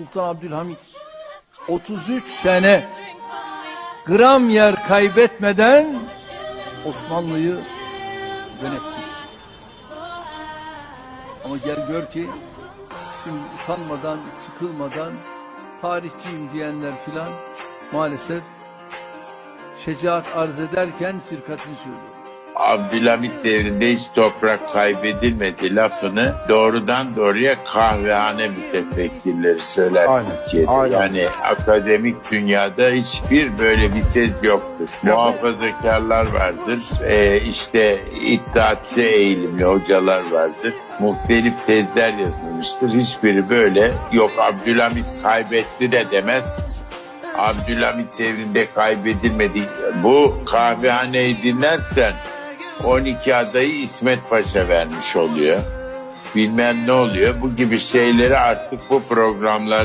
Sultan Abdülhamit 33 sene gram yer kaybetmeden Osmanlı'yı yönetti. Ama gel gör ki şimdi utanmadan, sıkılmadan tarihçiyim diyenler filan maalesef şecaat arz ederken sirkatini söylüyor. Abdülhamit devrinde hiç toprak kaybedilmedi lafını doğrudan doğruya kahvehane mütefekkirleri söyler Aynen, Türkiye'de. aynen. Yani akademik dünyada hiçbir böyle bir tez yoktur. Muhafazakarlar vardır, ee, işte iddiatçı eğilimli hocalar vardır. Muhtelif tezler yazılmıştır. Hiçbiri böyle yok Abdülhamit kaybetti de demez. Abdülhamit devrinde kaybedilmedi. Bu kahvehaneyi dinlersen 12 adayı İsmet Paşa vermiş oluyor. Bilmem ne oluyor. Bu gibi şeyleri artık bu programlarda